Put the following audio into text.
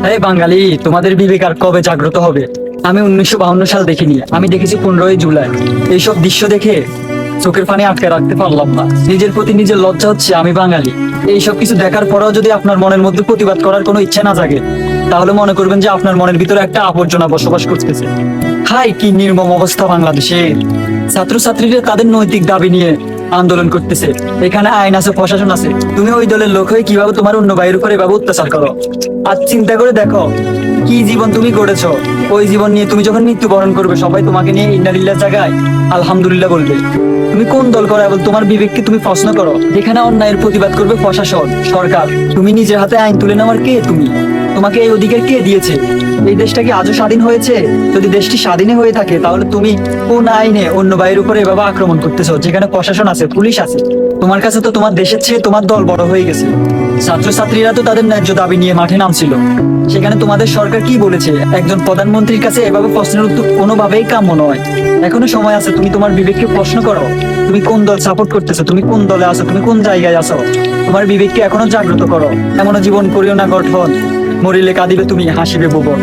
বাঙালি, তোমাদের বিবেক আর কবে জাগ্রত হবে? আমি উনিশশো বাহান্ন সাল দেখিনি, আমি দেখেছি পনেরোই জুলাই। এইসব দৃশ্য দেখে চোখের পানি আটকে রাখতে পারলাম না। নিজের প্রতি নিজের লজ্জা হচ্ছে, আমি বাঙালি। এইসব কিছু দেখার পরেও যদি আপনার মনের মধ্যে প্রতিবাদ করার কোনো ইচ্ছা না জাগে, তাহলে মনে করবেন যে আপনার মনের ভিতরে একটা আবর্জনা বসবাস করতেছে। হাই কি নির্মম অবস্থা বাংলাদেশে। ছাত্রছাত্রীরা তাদের নৈতিক দাবি নিয়ে আন্দোলন করতেছে। এখানে আইন আছে, প্রশাসন আছে। তুমি ওই দলের লোক হয়ে কীভাবে তোমার অন্য বাইরের উপর এভাবে অত্যাচার করো? আর চিন্তা করে দেখো, কি জীবন তুমি গড়েছ? ওই জীবন নিয়ে তুমি যখন মৃত্যুবরণ করবে, সবাই তোমাকে নিয়ে ইন্নালিল্লাহ জায়গায় আলহামদুলিল্লাহ বলবে। তুমি কোন দল করো এবং তোমার বিবেককে তুমি প্রশ্ন করো? যেখানে অন্যায়ের প্রতিবাদ করবে প্রশাসন, সরকার। তুমি নিজের হাতে আইন তুলে নেওয়ার কে তুমি? তোমাকে এই অধিকার কে দিয়েছে? এই দেশটা কি আজও স্বাধীন হয়েছে? যদি দেশটি স্বাধীনে হয়ে থাকে, তাহলে তুমি কোন আইনে অন্য বাইরের উপরে এভাবে আক্রমণ করতেছো? যেখানে প্রশাসন আছে, পুলিশ আছে। তোমার কাছে তো তোমার দেশের চেয়ে তোমার দল বড় হয়ে গেছে। ছাত্রছাত্রীরা তো তাদের ন্যায্য দাবি নিয়ে মাঠে নামছিল। সেখানে তোমাদের সরকার কি বলেছে? একজন প্রধানমন্ত্রীর কাছে এভাবে প্রশ্নের উত্তর কোনোভাবেই কাম্য নয়। এখনও সময় আছে, তুমি তোমার বিবেককে প্রশ্ন করো। তুমি কোন দল সাপোর্ট করতেছো? তুমি কোন দলে আছো? তুমি কোন জায়গায় আছো? তোমার বিবেককে এখনও জাগ্রত করো। এমনও জীবন করিও না গঠন মরিলে কাঁদিবে তুমি হাসিবে ভুবন